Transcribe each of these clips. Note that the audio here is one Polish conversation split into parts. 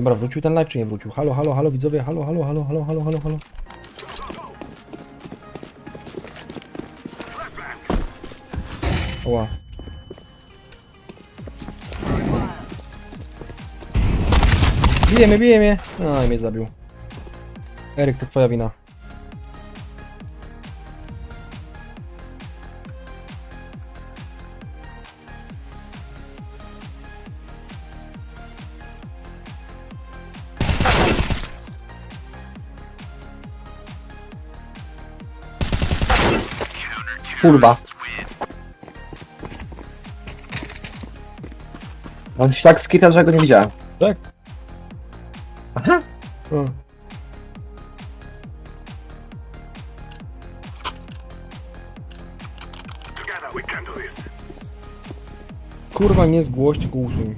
Dobra, wrócił ten live czy nie wrócił? Halo, halo, halo widzowie, halo, halo, halo, halo, halo, halo, halo. Oła. Bije mnie, bije mnie. A, i mnie zabił. Eryk, to twoja wina. Kurwa. On się tak skita, że go nie widziałem. Tak? Aha. O. Kurwa, nie zgłoś, tylko usuń.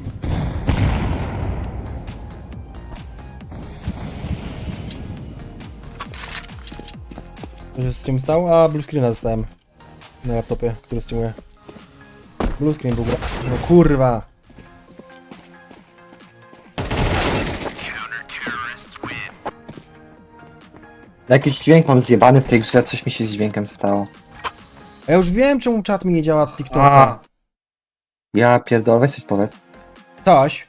Co się z tym stało? A, blue screena dostałem. Na laptopie, który streamuje. Blue screen był gra... No kurwa! Jakiś dźwięk mam zjebany w tej grze, coś mi się z dźwiękiem stało. A ja już wiem, czemu czat mi nie działa od A. TikToka. Ja pierdolę, weź coś powiedz. Taś.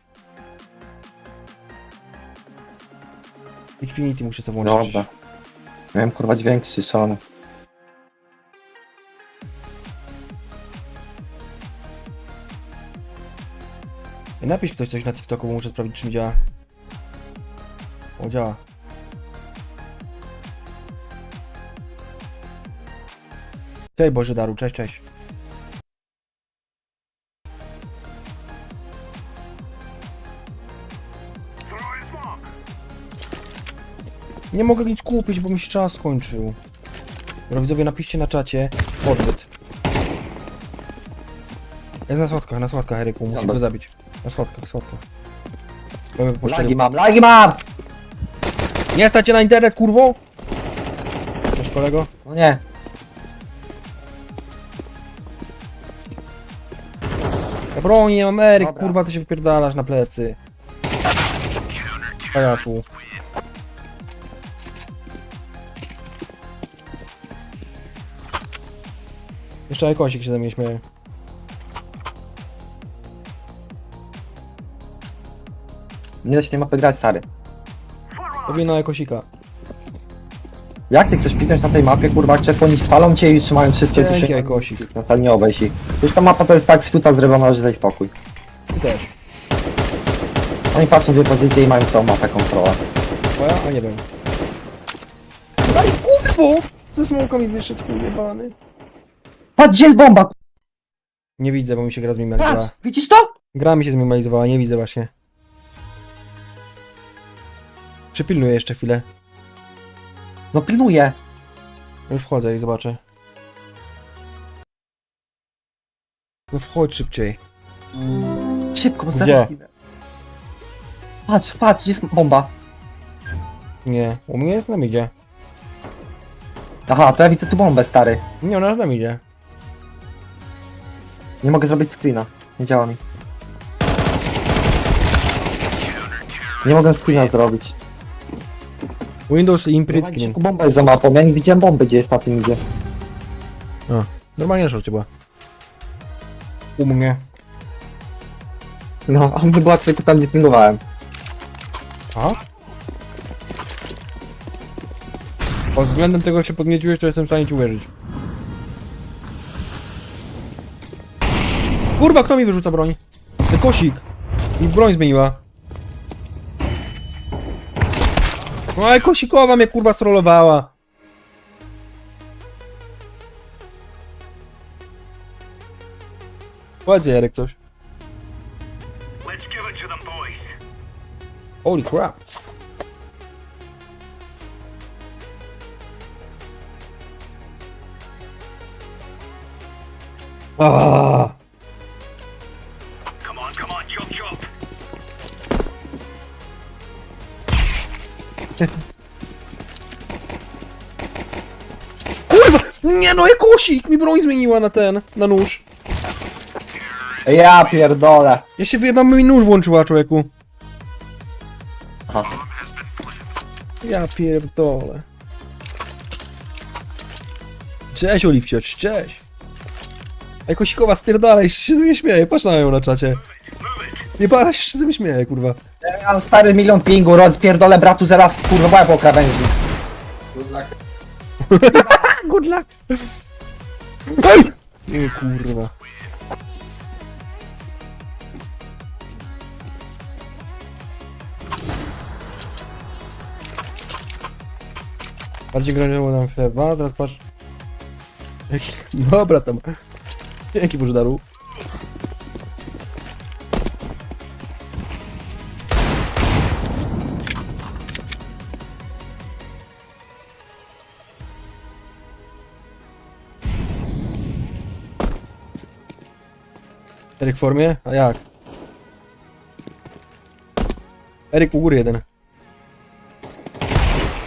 Infinity muszę sobie włączyć. Dobra. Miałem kurwa dźwięk ściszony. Napisz ktoś coś na TikToku, bo muszę sprawdzić, czy mi działa. O, działa. Cześć Boże Daru, cześć, cześć. Nie mogę nic kupić, bo mi się czas skończył. Dobra, widzowie, napiszcie na czacie odbyt. Jest na schodkach, na schodkach, Eryku, musisz go zabić. Na schodkach, schodkach. Lagi mam, lagi mam! Nie stacie na internet, kurwo! Cześć kolego. No nie. Ja broni nie mam Eryk, Dobra. kurwa, ty się wypierdalasz na plecy. Pajacu. Jeszcze Ekosik się ze mnie śmieje. Nie da się tej mapy grać, stary. To wina Ekosika. Jak ty chcesz piknąć na tej mapie, kurwa, jak oni spalą cię i trzymają wszystkie Dzięki, tysiące... Ekosik. No to nie obejść ich. Już ta mapa to jest tak z fiuta zrobiona, że daj spokój. Ty też. Oni patrzą dwie pozycje i mają całą mapę kontrolę. Twoja? A nie wiem. Daj kurwo! Ze smoka mi wyszedł, jebany. Patrz, gdzie jest bomba? Nie widzę, bo mi się gra zminimalizowała. Patrz, widzisz to? Gra mi się zminimalizowała, nie widzę właśnie. Przypilnuję jeszcze chwilę. No pilnuję. Już wchodzę i zobaczę. No wchodź szybciej. Szybko, bo Gdzie? zaraz zginę. Patrz, patrz, gdzie jest bomba. Nie, u mnie jest nam idzie. Aha, to ja widzę tu bombę, stary. Nie, ona nam idzie. Nie mogę zrobić screena. Nie działa mi. Nie mogę screena zrobić. Windows i print Normalnie screen. Bomba jest za mapą, ja nie widziałem bomby, gdzie jest na tym idzie. Normalnie na szorcie była. U mnie. No, a by była tutaj, to tam nie pilnowałem. A? Pod względem tego, się podnieciłeś, to jestem w stanie ci uwierzyć. Kurwa, kto mi wyrzuca broń? Ten kosik! Mi broń zmieniła. Ale kosikowa mnie kurwa strollowała. Powiedz Jarek coś. Let's give it to them, boys. Holy crap. Ah. Nie no, jakusik mi broń zmieniła na ten, na nóż. Ja pierdolę. Ja się wyjebam, mi nóż włączyła, człowieku. Aha. Ja pierdolę. Cześć Oliwcioć, cześć. Ej, Kosikowa spierdalaj, się ze mnie śmieje, patrz na ją na czacie. Nie para się, ze mnie śmieje, kurwa. Ja mam stary milion pingu, rozpierdolę bratu zaraz kurwa łeb o krawędzi. Good luck. Ej! Nie, kurwa. Bardziej groziło nam chleba, teraz patrz. Jaki- Dobra tam. Dzięki Bożdaru. Eryk w formie? A jak? Eryk u góry jeden.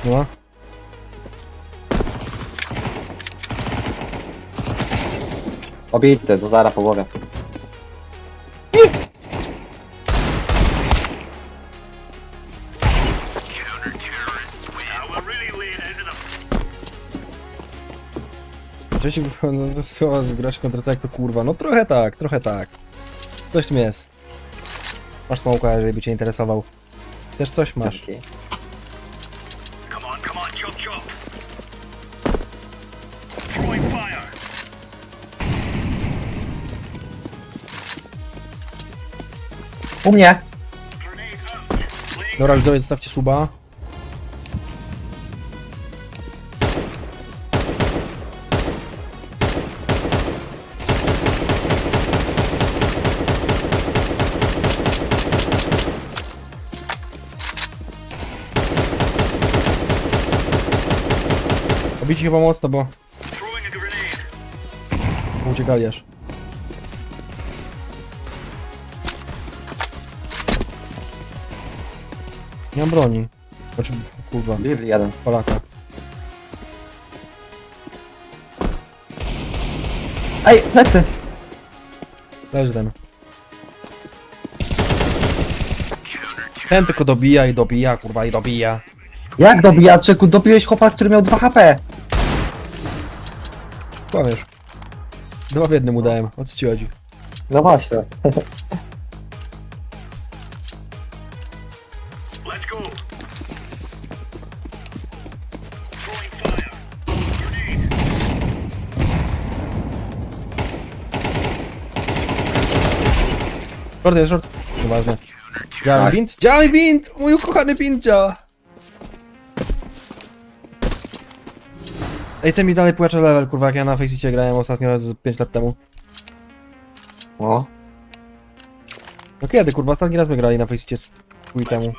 Nie ma? Obity, do zara po głowie. Cześć, no to z grasz kontra jak to kurwa. No trochę tak, trochę tak. Coś w tym jest. Masz smoka, jeżeli by cię interesował. Też coś masz. Dzięki. Come on, come on, chop chop. Throwing fire. U mnie! Dobra, widzowie, zostawcie suba. Obici chyba mocno, bo uciekali aż. Nie mam broni. Znaczy, kurwa, Bibli jeden. Polaka. Ej, plecy! Leży ten. Ten tylko dobija i dobija, kurwa, i dobija. Jak dobijaczyku? Dobiłeś chłopak, który miał 2 HP. Kłamiesz. Dwa w jednym udałem. O co ci chodzi? No właśnie. Short jest, short. Nieważne. Działa mi Tak. bint? Działa mi bint! Mój ukochany bint działa! Ej, ten mi dalej płacze level, kurwa, jak ja na Faceicie grałem ostatnio z 5 lat temu. O. No kiedy, kurwa, ostatni raz my grali na Faceicie z chuj temu.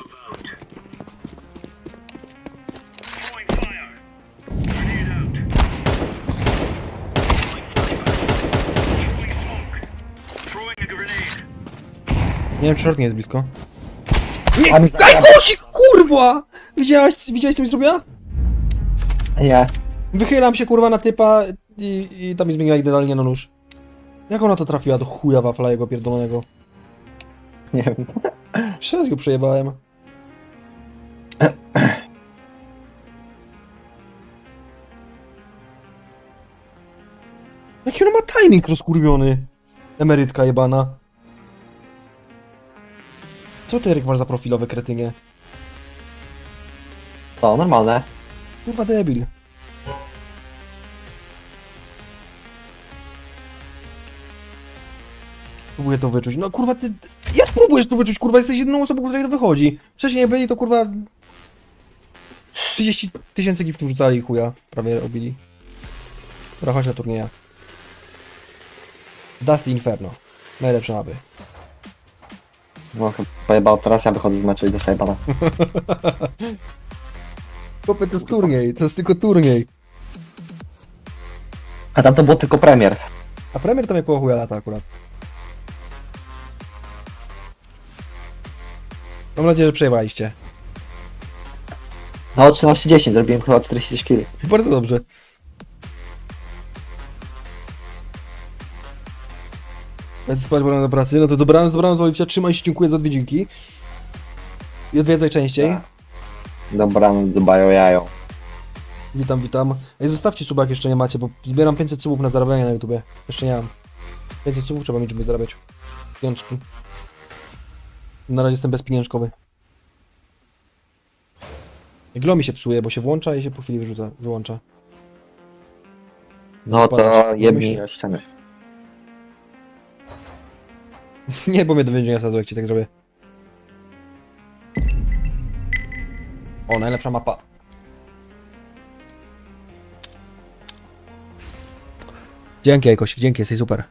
Nie wiem, czy short nie jest blisko. Mi Daj kurwa! Widziałeś, widziałeś co mi zrobiła? Nie. Wychylam się kurwa na typa i, i tam mi zmieniła idealnie na nóż. Jak ona to trafiła do chuja wafla jego pierdolonego? Nie wiem. Przez go przejebałem. Jaki ona ma timing rozkurwiony? Emerytka jebana. Co ty Eryk masz za profilowe kretynie? Co, normalne? Kurwa debil. Próbuję to wyczuć. No kurwa ty... Jak próbujesz to wyczuć? Kurwa jesteś jedną osobą, której to wychodzi. Wcześniej byli to kurwa... 30 tysięcy giftów rzucali i chuja. Prawie robili. Dobra, chodź na turnieja. Dusty Inferno. Najlepsze mapy. No chyba pojebało, teraz ja wychodzę z meczu i dostaję bana. Chłopie, to jest turniej. To jest tylko turniej. A tam to było tylko premier. A premier to mnie koło chuja lata akurat. Mam nadzieję, że przejebaliście. No 13-10, zrobiłem chyba 40 kill. Bardzo dobrze. Lecę spać, bo do pracy. No to dobranoc, dobranoc, Oliwcia, trzymaj się, dziękuję za dwie dzięki. I odwiedzaj częściej. Tak. Dobranoc, jajo. Witam, witam. Ej, zostawcie suba, jak jeszcze nie macie, bo zbieram 500 subów na zarabianie na YouTubie. Jeszcze nie mam. 500 subów trzeba mieć, żeby zarabiać. Pieniążki. Na razie jestem bezpieniążkowy. Glo mi się psuje, bo się włącza i się po chwili wyrzuca, wyłącza. No to jebnij Myślę- o ścianę. Nie, bo mnie do więzienia wsadzą, jak ci tak zrobię. O, najlepsza mapa. Dzięki, Jakoś, dzięki, jesteś super.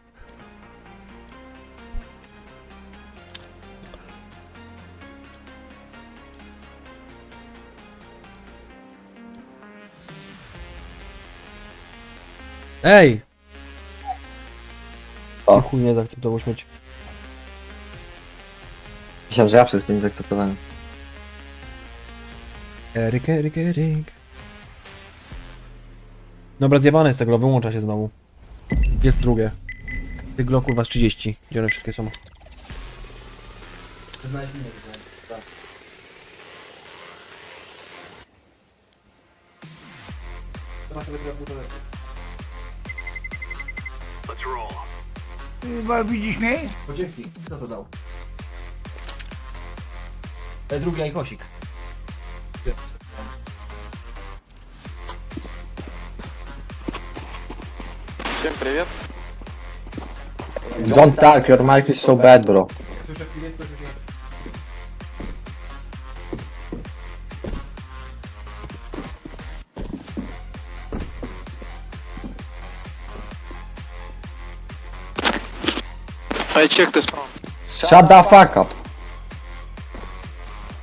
Ej! O. Ty chuj nie zaakceptował śmieci. Myślałem, że ja przez pięć zaakceptowałem. Eryk, Eryk, Eryk. Dobra, zjebane jest tego, wyłącza się znowu. Jest drugie. Tych glo kurwa z 30, gdzie one wszystkie są. Let's roll. Chyba widzisz mnie? O, dzięki. Kto to dał? E, drugi jajkosik. Всем привет. Don't talk, your mic is so bad, bro. Check this from. Shut the fuck up.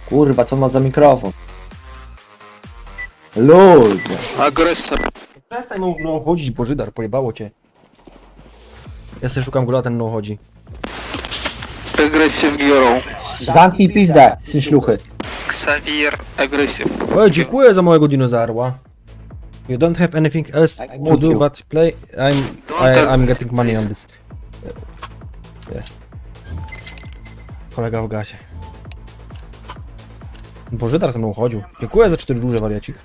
Kurwa, co ma za mikrofon? Ludzie. Aggressor. Przestań mu no chodzić, Bożydar, pojebało cię. Ja sobie szukam gula, ten no chodzi. Aggressive hero. Zamknij pizdę, syn śluchy. Xavier. Aggressive. O, dziękuję za małego dinozarła. You don't have anything else to do but play. I'm I, I'm getting money on this. Yeah. Kolega w gasie. Bożydar ze mną chodził. Dziękuję za cztery duże wariacik.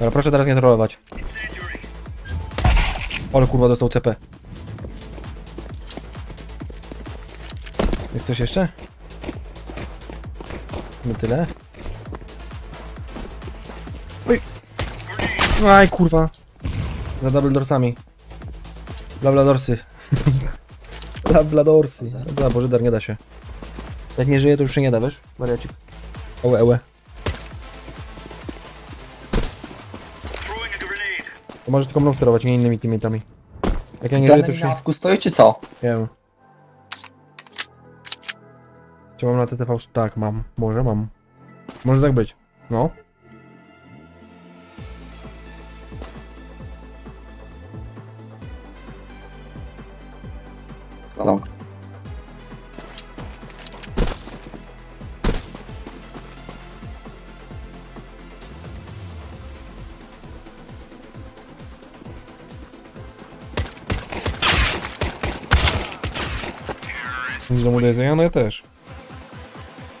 Ale proszę teraz nie trollować. Ale kurwa dostał CP. Jest coś jeszcze? No tyle? Oj! Aj kurwa. Za double dorsami. Blabladorsy. Blabladorsy. Dobra, Boże, dar nie da się. Jak nie żyje, to już się nie da, wiesz? Throwing a grenade. To może tylko mną sterować, nie innymi teammate'ami. Jak ja nie żyję, to już na nie... ławku stoi czy co? Wiem. Czy mam na TTV? Tak, mam. Może mam. Może tak być. No. No. Do jedzenia? No ja też.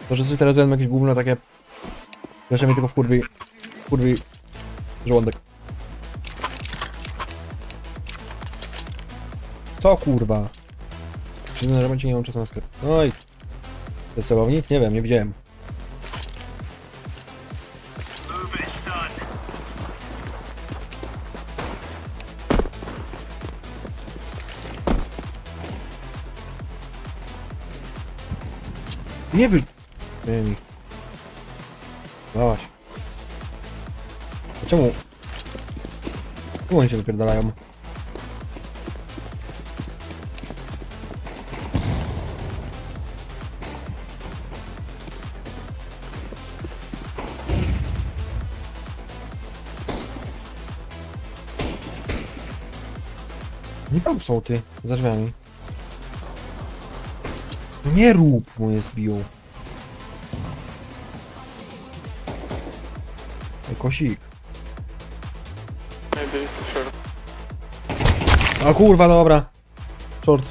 To, że sobie teraz jadłem jakieś gówno takie... Jeszcze mi tylko w kurwi... kurwi... żołądek. Co kurwa? Czy na razie nie mam czasu na sklep. Oj. To celownik? Nie wiem, nie widziałem. Nie. Nie mi. Dałaś. A czemu? Czemu oni się wypierdalają? Nie tam są ty, za drzwiami. No nie rób, moje zbił. Ej, kosik. A kurwa, dobra. Short.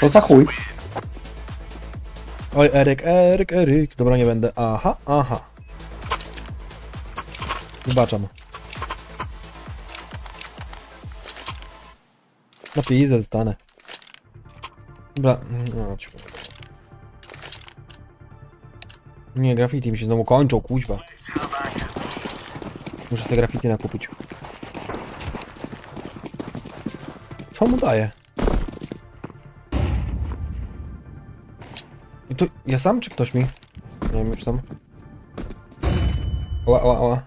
To za chuj. Oj, Eryk, Eryk, Eryk. Dobra, nie będę. Aha, aha. Wybaczam. Na pizdę zostanę. Dobra, no. Nie, graffiti mi się znowu kończą, kuźwa. Muszę sobie graffiti nakupić. Co mu daje? I to ja sam czy ktoś mi? Nie wiem już sam. Ła, ła, ła.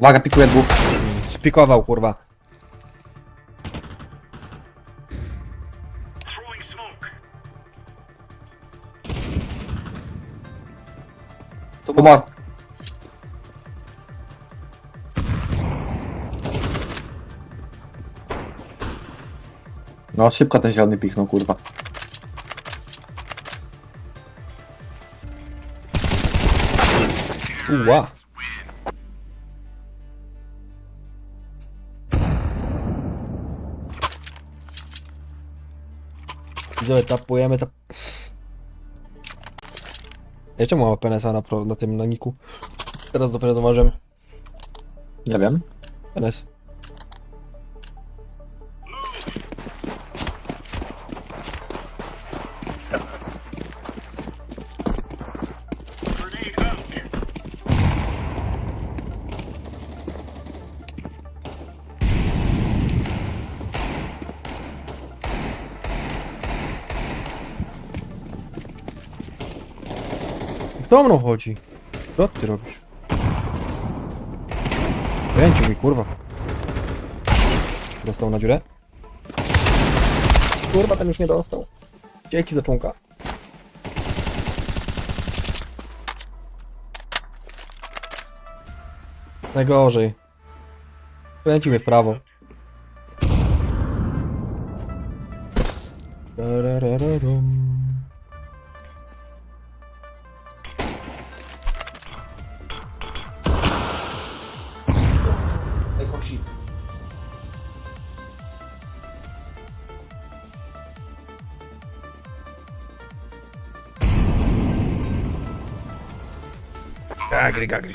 Uwaga, pikuje dwóch. Spikował kurwa. Tumor. No, szybko ten zielony pichnął, kurwa. Uła. Widzowie, tapujemy, tap... Ja czemu mam penesa na, pro, na tym na niku? Teraz dopiero zauważyłem. Nie wiem. Penes. Kto mną chodzi? Co ty robisz? Kręcił mi, kurwa. Dostał na dziurę. Kurwa, ten już nie dostał. Dzięki za członka. Najgorzej. Kręcił mnie w prawo. Tarararam. Gagry, gagry.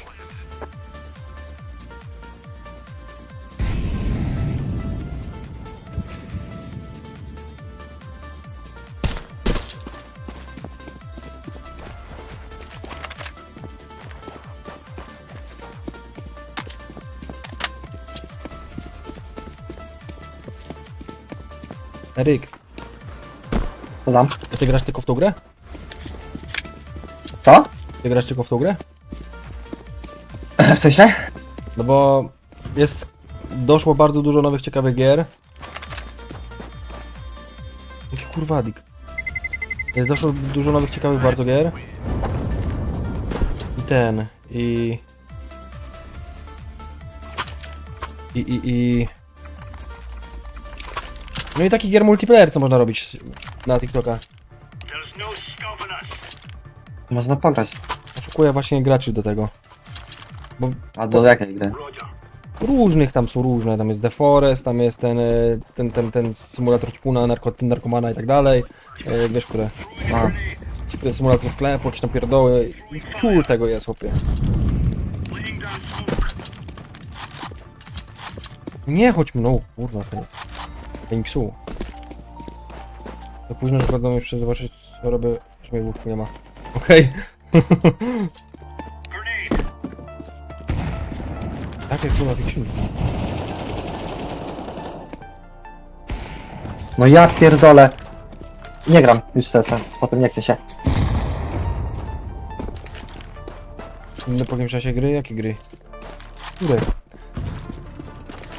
Eryk, Co tam? a ty grasz tylko w tą grę? Co? Ty grasz tylko w tą grę? W sensie? No bo jest. Doszło bardzo dużo nowych ciekawych gier. Jaki kurwadik. Jest doszło dużo nowych ciekawych bardzo gier. I ten. I. I, i, i. No i taki gier multiplayer, co można robić na TikToka. No. Można pograć. Oszukuję właśnie graczy do tego. Bo A do jakiej gry? Różnych tam są różne, tam jest The Forest, tam jest ten, e, ten, ten, ten symulator ćpuna, narko, narkomana i tak dalej. E, Wiesz, które? A, Symulator sklepu, jakieś tam pierdoły. Ciul tego jest, chłopie. Nie chodź mną, kurwa, ten. Ten psu. To późno, że będą jeszcze zobaczyć, co robię, że mnie łódki nie ma. Okej. Tak jest kurwa fiction. no ja pierdolę. Nie gram już sesa, potem nie chcę się. Inny po jakimś czasie gry? Jakie gry? Które?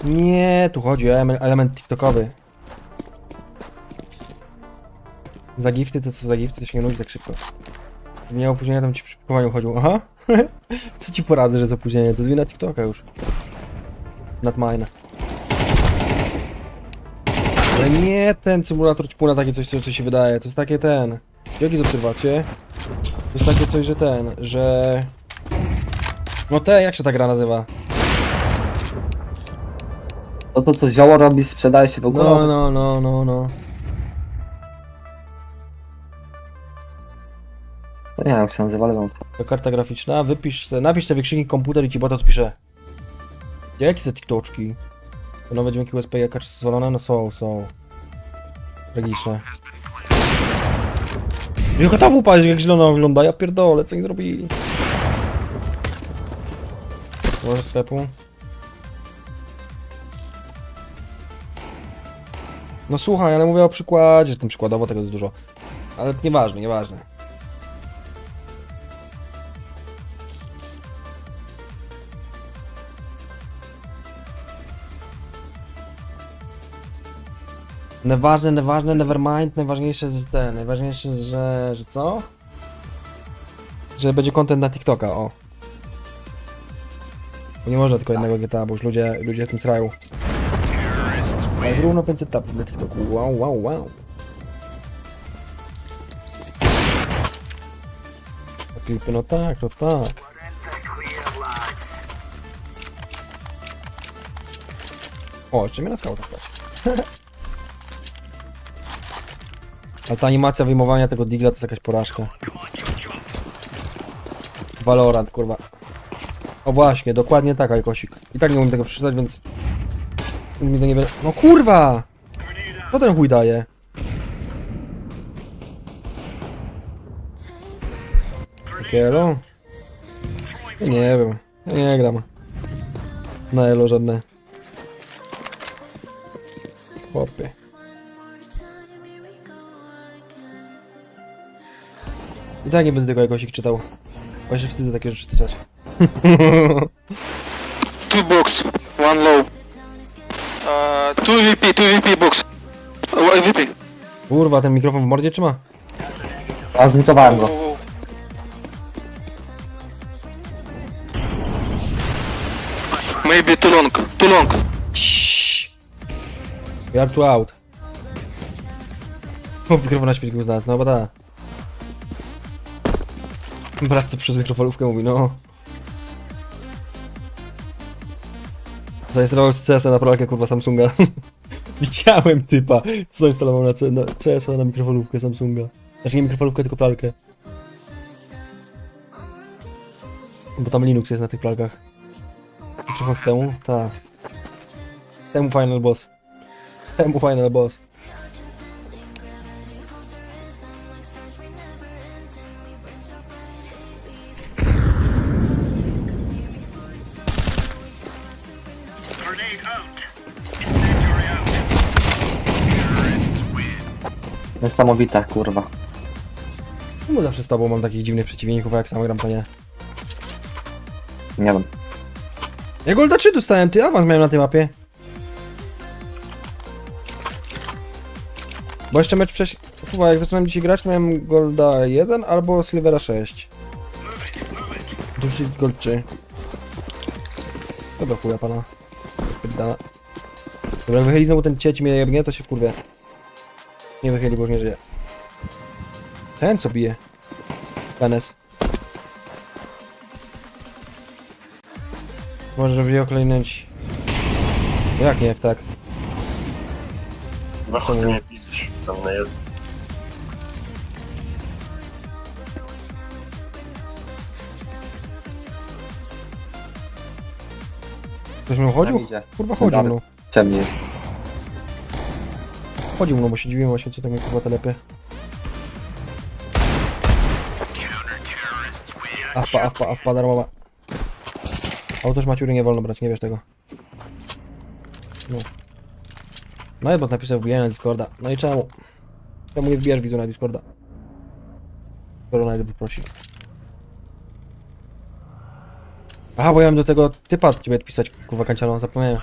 Nie, tu chodzi o ele- element TikTokowy. Za gifty to co za gifty to się nie nudzi tak szybko. Nie opóźnienia tam ci przy pakowaniu chodził. Aha. co ci poradzę, że jest opóźnienie? To jest wina TikToka już. Not mine. Ale nie ten symulator ćpuna takie coś, co, co się wydaje. To jest takie ten. Jakie obserwacje? To jest takie coś, że ten, że... No te, jak się ta gra nazywa? To to co zioło robi, sprzedaje się w ogóle. No, no, no, no, no. Nie wiem jak się nazywa, ale. To karta graficzna, wypisz se, napisz sobie wykrzyknik komputer i ci bot odpisze. Jakie za TikToczki? To nowe dźwięki USB jakaś zwolone? No są, są. Tragiczne. Jaka ta wupa jak zielona wygląda, ja pierdolę, co oni zrobili? Może sklepu. No słuchaj, ale mówię o przykładzie, że tym przykładowo tego jest dużo. Ale nieważne, nieważne. Nieważne, nieważne, nevermind, najważniejsze jest ten, najważniejsze że, że co? Że będzie content na TikToka, o. Bo nie można tylko jednego GTA, bo już ludzie, ludzie w tym srają. Ale równo 500 tapów na TikToku, wow, wow, wow. A klipy, no tak, no tak. O, jeszcze mnie na skałę stać. A ta animacja wyjmowania tego digla to jest jakaś porażka. Valorant, kurwa. O właśnie, dokładnie tak, Ajkosik. I tak nie umiem tego przeczytać, więc... Mi to nie. No kurwa! Co ten chuj daje? Kielo? Ja nie wiem. Ja nie gram. Na elo żadne. Chłopie. I tak nie będę tego jakoś ich czytał. Bo się wstydzę takie rzeczy czytać. Two box, one low. Uh, two VP, two VP box. Uh, VP. Kurwa, ten mikrofon w mordzie trzyma? A zmutowałem go. Maybe too long, too long. We are too out. O, mikrofon na śmietniku znalazł, no bo ta. Brat co przez mikrofalówkę mówi, no. Zainstalował z CS-a na pralkę kurwa Samsunga. Widziałem typa, co zainstalował na, C- na CS-a na mikrofalówkę Samsunga. Znaczy nie mikrofalówkę, tylko pralkę. Bo tam Linux jest na tych pralkach. Mikrofon z temu? Tak. Temu Final Boss. Temu Final Boss. Niesamowite, kurwa. Czemu zawsze z tobą mam takich dziwnych przeciwników, a jak sam gram to nie? Nie wiem. Ja Golda 3 dostałem, ty awans miałem na tej mapie. Bo jeszcze mecz wcześniej... Chyba jak zaczynałem dzisiaj grać, miałem Golda 1 albo Silvera 6. Duży Gold 3. To do chuja pana. Dobra, wychyli znowu ten cieć mnie jebnie, to się wkurwię. Nie wychyli, bo już nie żyje. Ten co bije? Penes. Może żeby je oklejnąć. No jak nie, jak tak? Masz o mnie widzisz, tam na jest. Ktoś mi chodził? Tam idzie. Kurwa chodził, Dobra. no. Ciemnie jest. Chodził mną, bo się dziwiłem właśnie, co mnie kurwa telepie. Awpa, awpa, awpa darmowa. Autoż Maciury nie wolno brać, nie wiesz tego. No. No i bot napisał wbijanie na Discorda. No i czemu? Czemu nie wbijasz widzu na Discorda? Skoro najdę poprosi. Aha, bo ja miałem do tego typa ciebie odpisać, kurwa kanciano, zapomniałem.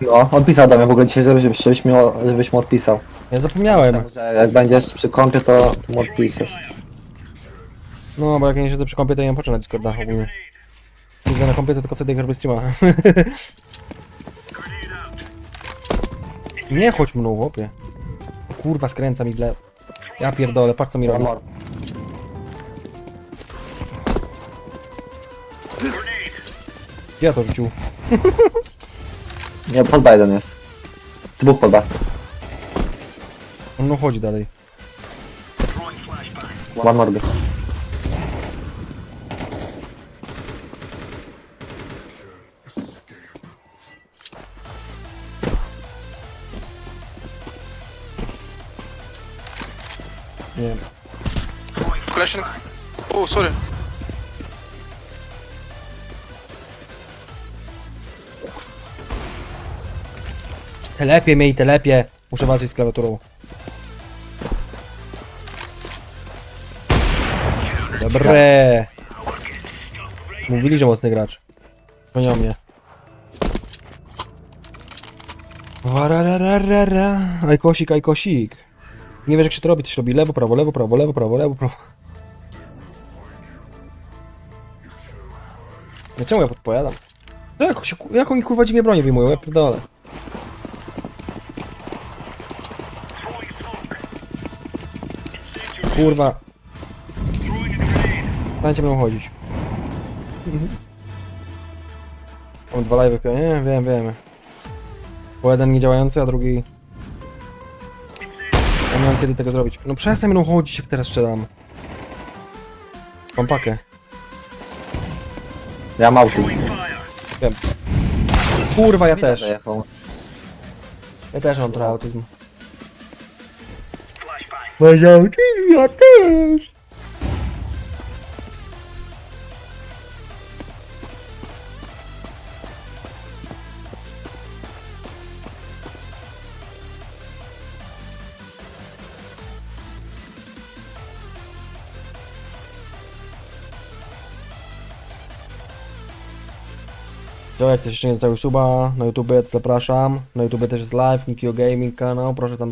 No, odpisał do mnie w ogóle dzisiaj, żebyś, żebyś, mi, żebyś mu odpisał. Ja zapomniałem. Że jak będziesz przy kąpie, to, to mu odpiszesz. No, bo jak ja nie siedzę przy kompie, to nie mam począć na Discorda ogólnie. Siedzę na kompie, to tylko wtedy jak robię streama. nie chodź mną, chłopie. Kurwa, skręca mi tle. Ja pierdolę, patrz co mi robi. Amor. Gdzie ja to rzucił? Nie, pod B jeden jest. Dwóch pod B. No chodzi dalej. One mordy. Nie wiem. Flashing. Oh, sorry. Telepie mnie telepie. Muszę walczyć z klawiaturą. Dobre. Mówili, że mocny gracz. Gonią mnie. Warararara. Ajkosik, ajkosik. Nie wiesz jak się to robi, to się robi lewo, prawo, lewo, prawo, lewo, prawo, lewo, prawo. Czemu ja podpowiadam? Jak, jak oni kurwa dziwnie bronię wyjmują, ja pierdolę. Kurwa. Dajcie mną chodzić. Mhm. Mam dwa live nie? Wiem, wiem. Bo jeden niedziałający, a drugi... Ja nie mam kiedy tego zrobić. No przestań mną chodzić, jak teraz strzelam. Mam pakę. Ja mam autyzm. Wiem. Kurwa, ja też. Ja też mam trochę autyzmu. Masz autyzm, ja też. Jak ktoś jeszcze nie zostawił suba na YouTube, zapraszam. Na YouTube też jest live, Nikio Gaming kanał, proszę tam